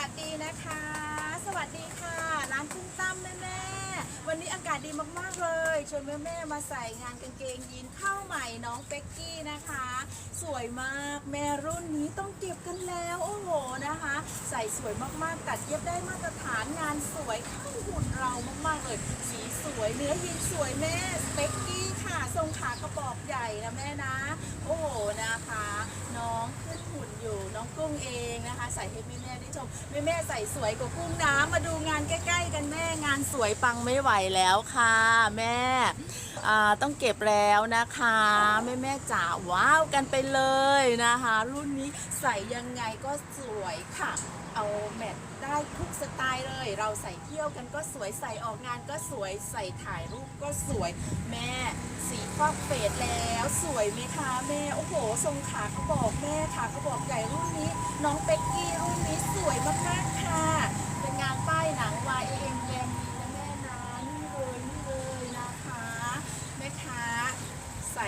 วัสดีนะคะ สวัสดีค่ะ ร้านคุ้มตั้มแม่แม่วันนี้อากาศดีมากๆเลยชวนแม่แม่มาใส่งานกางเกงยีนเข้าใหม่น้องเป็กกี้นะคะ สวยมากแม่รุ่นนี้ต้องเก็บกันแล้วโอ้โหนะคะ ใส่สวยมากๆตัดเย็บได้มาตรฐานงานสวยเข้าหุ่นเรามากๆเลยสีสวยเนื้อยีนสวยแม่เป็กกี้ค่ะทรงขากระบอกใหญ่นะแม่นะ โอ้โหนะคะ น้องขึ้ น้องกุ้งเองนะคะ ใส่ให้แม่แม่ได้ชมแม่แม่ใส่สวยกว่ากุ้งน้ำมาดูงานใกล้ ๆ กันแม่งานสวยปังไม่ไหวแล้วค่ะ แม่ ต้องเก็บแล้วนะคะแม่แม่จ๋าว้าวกันไปเลยนะคะ รุ่นนี้ใส่ยังไงก็สวยค่ะ เอาแมทได้ทุกสไตล์เลย เราใส่เที่ยวกันก็สวยใส่ออกงานก็สวยใส่ถ่ายรูปก็สวย แม่สีฟอกเฟดแล้วสวยไหมคะแม่โอ้โห ทรงขาเขาบอกแม่ขาเขาบอกใหญ่รุ่นนี้ น้องเป็กกี้รุ่นนี้สวยมากๆค่ะ เป็นงานป้ายหนัง Y A M แยมดีนะแม่นะนี่เลยนี่เลยนะคะแม่ค้า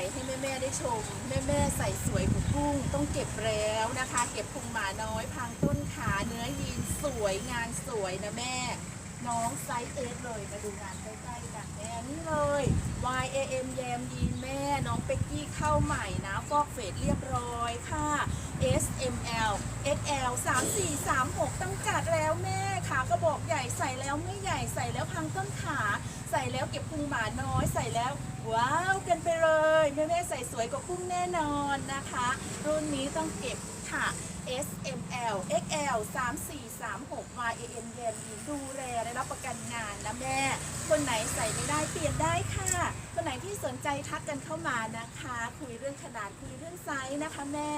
ใส่ให้แม่แม่ๆได้ชม แม่แม่ๆใส่สวยกว่ากุ้งต้องเก็บแล้วนะคะ เก็บพุงหมาน้อยพังต้นขาเนื้อยีนสวยงานสวยนะแม่ น้องไซส์เอสเลยมาดูงานใกล้ๆกันแม่นี่เลย Y A M แยมยีนแม่น้องเป็กกี้เข้าใหม่นะฟอกเฟดเรียบร้อยค่ะ S M L X L 3 4 3 6ต้องจัดแล้วแม่ขากระบอกใหญ่ใส่แล้วไม่ใหญ่ใส่แล้วพังต้นขา ใส่แล้วเก็บพุงหมาน้อยใส่แล้ว ว้าวกันไปเลยแม่แม่ใส่สวยกว่าพุ่งแน่นอนนะคะ รุ่นนี้ต้องเก็บค่ะ S M L X L 3 4 3 6 Y A N เย็นดูแลได้รับประกันงานนะแม่ คนไหนใส่ไม่ได้เปลี่ยนได้ค่ะ คนไหนที่สนใจทักกันเข้ามานะคะ คุยเรื่องขนาดคุยเรื่องไซส์นะคะแม่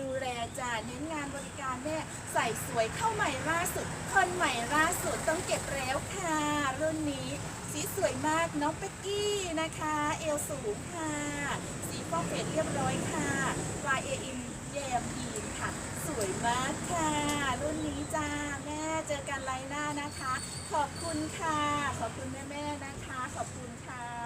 ดูแลจ้าเน้นงานบริการแม่ใส่สวยเข้าใหม่ล่าสุด คนใหม่ล่าสุดต้องเก็บแล้วค่ะ รุ่นนี้ สวยมากน้องเป็กกี้นะคะ เอวสูงค่ะ สีฟอกเฟดเรียบร้อยค่ะ Y A M แยมยีนค่ะ สวยมากค่ะ รุ่นนี้จ้าแม่เจอกันไลน์หน้านะคะ ขอบคุณค่ะ ขอบคุณแม่ๆนะคะ ขอบคุณค่ะ